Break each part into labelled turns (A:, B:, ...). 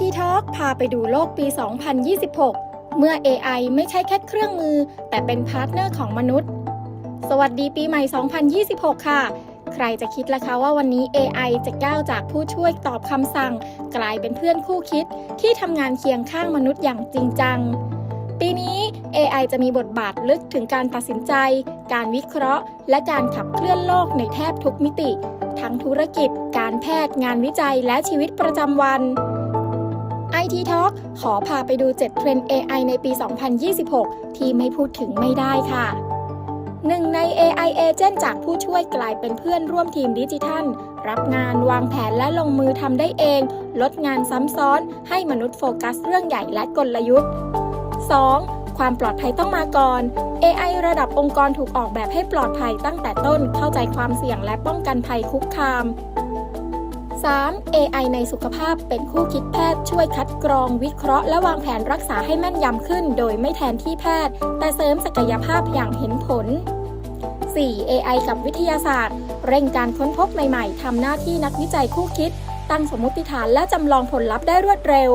A: IT Talk พาไปดูโลกปี 2026 เมื่อ AI ไม่ใช่แค่เครื่องมือ แต่เป็นพาร์ทเนอร์ของมนุษย์ สวัสดีปีใหม่ 2026 ค่ะ ใครจะคิดล่ะคะว่าวันนี้ AI จะก้าวจากผู้ช่วยตอบคำสั่ง กลายเป็นเพื่อนคู่คิดที่ทำงานเคียงข้างมนุษย์อย่างจริงจัง ปีนี้ AI จะมีบทบาทลึกถึงการตัดสินใจ การวิเคราะห์ และการขับเคลื่อนโลกในแทบทุกมิติ ทั้งธุรกิจ การแพทย์ งานวิจัย และชีวิตประจำวัน IT Talk ขอพาไปดู 7 เทรนด์ AI ในปี 2026 ที่ไม่พูดถึงไม่ได้ค่ะหนึ่งใน AI Agent จากผู้ช่วยกลายเป็นเพื่อนร่วมทีมดิจิทัล รับงานวางแผนและลงมือทำได้เอง ลดงานซ้ำซ้อน ให้มนุษย์โฟกัสเรื่องใหญ่และกลยุทธ์ 2. ความปลอดภัยต้องมาก่อน AI ระดับองค์กรถูกออกแบบให้ปลอดภัยตั้งแต่ต้นเข้าใจความเสี่ยงและป้องกันภัยคุกคาม 3. AI ในสุขภาพเป็นคู่คิดแพทย์ช่วยคัดกรองวิเคราะห์และวางแผนรักษาให้แม่นยำขึ้น โดยไม่แทนที่แพทย์ แต่เสริมศักยภาพอย่างเห็นผล 4. AI กับวิทยาศาสตร์ เร่งการค้นพบใหม่ๆ ทำหน้าที่นักวิจัยคู่คิด ตั้งสมมติฐานและจำลองผลลัพธ์ได้รวดเร็ว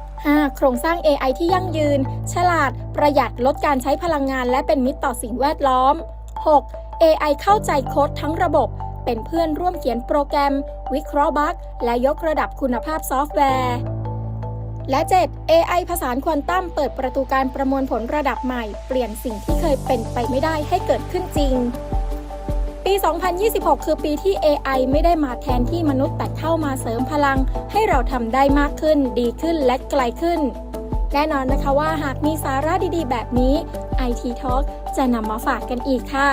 A: 5. โครงสร้าง AI ที่ยั่งยืน ฉลาด ประหยัดลดการใช้พลังงาน และเป็นมิตรต่อสิ่งแวดล้อม 6. AI เข้าใจโค้ดทั้งระบบ เป็นเพื่อนร่วมเขียนโปรแกรม วิเคราะห์บั๊กและยกระดับคุณภาพซอฟต์แวร์ และ 7. AI ผสานควอนตัมเปิดประตูการประมวลผลระดับใหม่ เปลี่ยนสิ่งที่เคยเป็นไปไม่ได้ให้เกิดขึ้นจริง ปี 2026 คือปีที่ AI ไม่ได้มาแทนที่มนุษย์แต่เข้ามาเสริมพลัง ให้เราทำได้มากขึ้น ดีขึ้นและไกลขึ้นแน่นอนนะคะว่าหากมีสาระดีๆ แบบนี้ IT Talk จะนำมาฝากกันอีกค่ะ